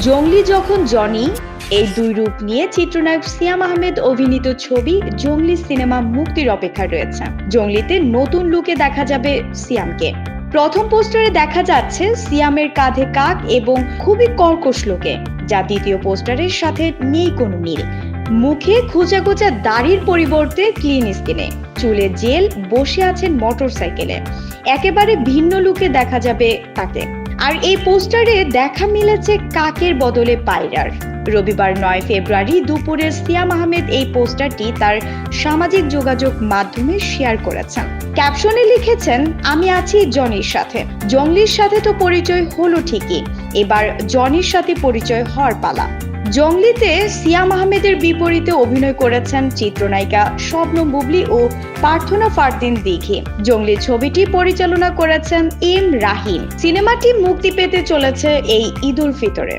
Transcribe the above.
জঙ্গলি যখন জনি, এই দুই রূপ নিয়ে চিত্রনায়ক সিয়াম আহমেদ অভিনীত ছবি জঙ্গলি সিনেমা মুক্তির অপেক্ষা রয়েছে। জঙ্গলিতে নতুন লুকে দেখা যাবে সিয়ামকে। প্রথম পোস্টারে দেখা যাচ্ছে সিয়ামের কাঁধে কাক এবং খুবই কর্কশ লোকে, যা দ্বিতীয় পোস্টারের সাথে নেই কোনো মিল। মুখে খোঁচা খোঁচা দাড়ির পরিবর্তে ক্লিন স্কিনে, চুলে জেল, বসে আছেন মোটরসাইকেলে। একেবারে ভিন্ন লুকে দেখা যাবে তাকে আর এই পোস্টারে দেখা মিলেছে কাকের বদলে পায়রার। রবিবার নয় ফেব্রুয়ারি দুপুরে সিয়াম আহমেদ এই পোস্টারটি তার সামাজিক যোগাযোগ মাধ্যমে শেয়ার করেছেন। ক্যাপশনে লিখেছেন, আমি আছি জনির সাথে। জঙ্গলির সাথে তো পরিচয় হলো ঠিকই। এবার জনির সাথে পরিচয় হওয়ার পালা। জঙ্গলিতে সিয়াম আহমেদের বিপরীতে অভিনয় করেছেন চিত্রনায়িকা স্বপ্ন বুবলি ও প্রার্থনা ফারদিন দিঘি। জঙ্গলি ছবিটি পরিচালনা করেছেন এম রাহিম। সিনেমাটি মুক্তি পেতে চলেছে এই ঈদুল ফিতরে।